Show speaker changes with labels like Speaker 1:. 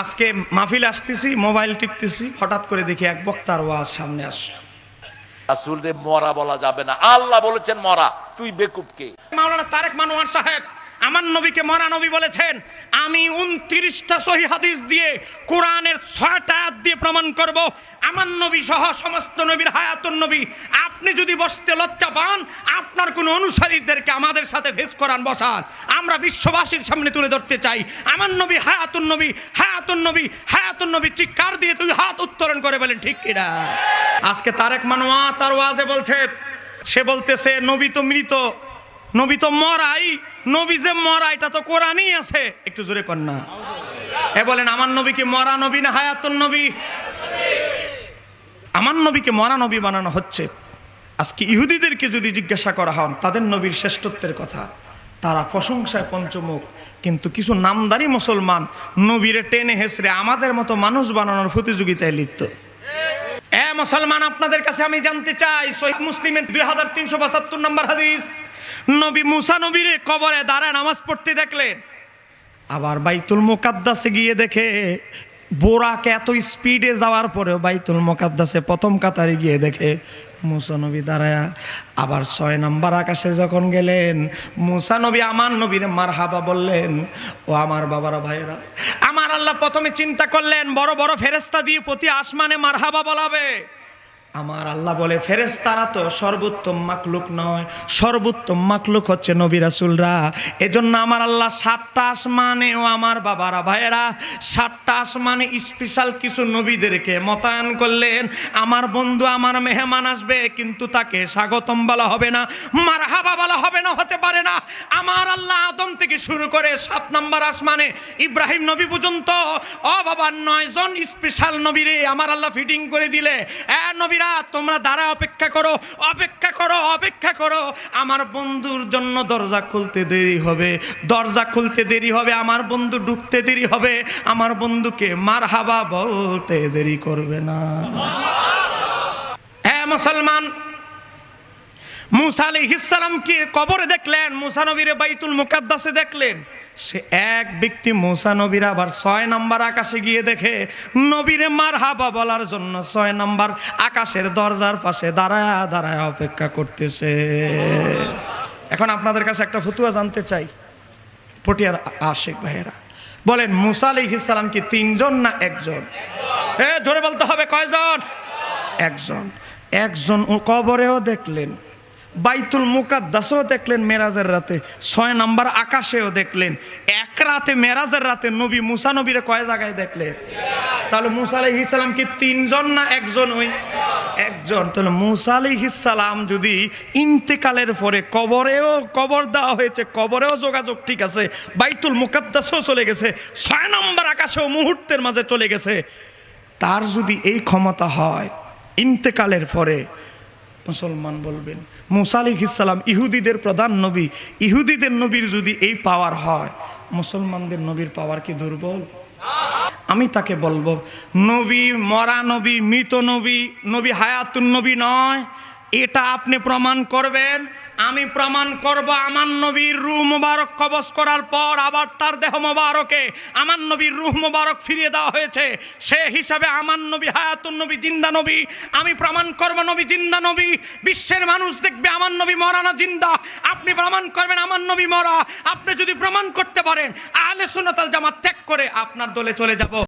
Speaker 1: আজকে মাহফিল আসতেছি মোবাইল টিপতেছি হঠাৎ করে দেখি এক বক্তার ওয়াজ সামনে আসলো।
Speaker 2: রাসূলদের মরা বলা যাবে না। আল্লাহ বলেছেন মরা। তুই বেকুবকে।
Speaker 1: মাওলানা তারেক মানোয়ার সাহেব আমার নবীকে মরা নবী বলেছেন, আমি উনত্রিশটা সহি হাদিস দিয়ে কোরআনের ছয়টা দিয়ে প্রমাণ করব। আমার নবী সহ সমস্ত নবীর হায়াতুন নবী, আপনি যদি বসতে লজ্জা পান, আপনার কোনো অনুসারীদেরকে আমাদের সাথে ফেস করান, বসান। আমরা বিশ্ববাসীর সামনে তুলে ধরতে চাই। আমার নবী হায়াতুন নবী হায়াতুন নবী হায়াতুন নবী, চিৎকার দিয়ে তুই হাত উত্তোলন করে বলেন, ঠিক কিনা আজকে তারেক মানোয়া তার ওয়াজে বলছে, সে বলতেছে, নবী তো মৃত নবী তো মরাই, নবী যে মরা, এটা তো কোরআনই আছে। একটু জোরে কর না। এ বলেন, আমার নবী কি মরা নবী না হায়াতুন নবী? আমার নবীকে মরা নবী বানানো হচ্ছে? আজকে ইহুদিদেরকে যদি জিজ্ঞাসা করা হন তাদের নবীর শ্রেষ্ঠত্বের কথা। তারা প্রশংসায় পঞ্চমুখ, কিন্তু কিছু নামদারি মুসলমান নবীরে টেনে হেসরে আমাদের মতো মানুষ বানানোর প্রতিযোগিতায় লিপ্ত। এ মুসলমান, আপনাদের কাছে আমি জানতে চাই, সহিহ মুসলিমের দুই হাজার তিনশো বাষট্টর নম্বর হাদিস। নবী মুসা নবীরে কবরে দাঁড়ায় নামাজ পড়তে দেখলেন। আবার বাইতুল মোকাদ্দাসে গিয়ে দেখে বোরাকে এত স্পিডে যাওয়ার পরেও বাইতুল মোকাদ্দাসে প্রথম কাতারে গিয়ে দেখে মুসা নবী দাঁড়ায়া। আবার ছয় নাম্বার আকাশে যখন গেলেন, মুসা নবী আমার নবীর মার হাবা বললেন, ও আমার বাবারা ভাইয়েরা, আমার আল্লাহ প্রথমে চিন্তা করলেন, বড় বড় ফেরেস্তা দিয়ে প্রতি আসমানে মার হাবা বলাবে। আমার আল্লাহ বলে ফেরেস্তারা তো সর্বোত্তম মাকলুক নয়। সর্বোত্তম মাকলুক হচ্ছে নবী রাসুলরা। এজন্য আমার আল্লাহ সাতটা আসমানেও আমার বাবারা ভাইয়েরা, সাতটা আসমানে স্পেশাল কিছু নবীদেরকে মোতায়েন করলেন। আমার বন্ধু, আমার মেহমান আসবে, কিন্তু তাকে স্বাগতম বলা হবে না মার হাবা বলা হবে না, হতে পারে না। আমার আল্লাহ আদম থেকে শুরু করে সাত নাম্বার আসমানে ইব্রাহিম নবী পর্যন্ত বাবা নয় জন স্পেশাল নবীরে আমার আল্লাহ ফিটিং করে দিলে। এ নবীরা তোমরা দাঁড়া অপেক্ষা করো অপেক্ষা করো অপেক্ষা করো। আমার বন্ধুর জন্য দরজা খুলতে দেরি হবে, দরজা খুলতে দেরি হবে, আমার বন্ধু ঢুকতে দেরি হবে, আমার বন্ধুকে মার হাবা বলতে দেরি করবে না। হ্যাঁ মুসলমান, মুসা আলাইহিসসালামকে কবরে দেখলেন? মুসা নবীরে বাইতুল মুকাদ্দাসে দেখলেন? সে এক ব্যক্তি মুসা নবীর আবার ছয় নাম্বার আকাশে গিয়ে দেখে, নবীরে মার হাবা বলার জন্য ছয় নাম্বার আকাশের দরজার পাশে দাঁড়ায় দাঁড়ায় অপেক্ষা করতেছে। এখন আপনাদের কাছে একটা ফতুয়া জানতে চাই। পটিয়ার আশেক ভাইয়েরা, বলেন, মুসা আলাইহিসসালাম কি তিনজন না একজন? এ, জোরে বলতে হবে, কয়জন? একজন। একজন কবরেও দেখলেন। বাইতুল মুকাদ্দাসও দেখলেন মেরাজের রাতে, ছয় নাম্বার আকাশেও দেখলেন। এক রাতে মেরাজের রাতে নবী মুসা নবীরে কয় জায়গায় দেখলেন? তাহলে মুসা আলাইহিস সালাম কি তিনজন না একজন ওই? একজন। তাহলে মুসা আলাইহিস সালাম যদি ইন্তেকালের পরে কবরেও কবর দেওয়া হয়েছে, কবরেও যোগাযোগ ঠিক আছে, বাইতুল মুকাদ্দাসও চলে গেছে, ছয় নম্বর আকাশেও মুহূর্তের মাঝে চলে গেছে, তার যদি এই ক্ষমতা হয় ইন্তেকালের পরে মুসলমান বলবেন। মুসা ইসালাম ইহুদিদের প্রধান নবী। ইহুদিদের নবীর যদি এই পাওয়ার হয়, মুসলমানদের নবীর পাওয়ার কি দুর্বল? আমি তাকে বলব, নবী মরা নবী, মৃত নবী নবী হায়াতুন নবী নয় এটা আপনি প্রমাণ করবেন। আমি প্রমাণ করব আমার নবীর রুহ মুবারক কবজ করার পর আবার তার দেহ মুবারকে আমার নবীর রুহ মুবারক ফিরিয়ে দেওয়া হয়েছে। সে হিসাবে আমার নবী হায়াতুন নবী, জিন্দা নবী। আমি প্রমাণ করব নবী, জিন্দা নবী। বিশ্বের মানুষ দেখবে আমার নবী মরা না জিন্দা। আপনি প্রমাণ করবেন আমার নবী মরা। আপনি যদি প্রমাণ করতে পারেন, আহলে সুন্নাত আল জামাত ত্যাগ করে আপনার দলে চলে যাব।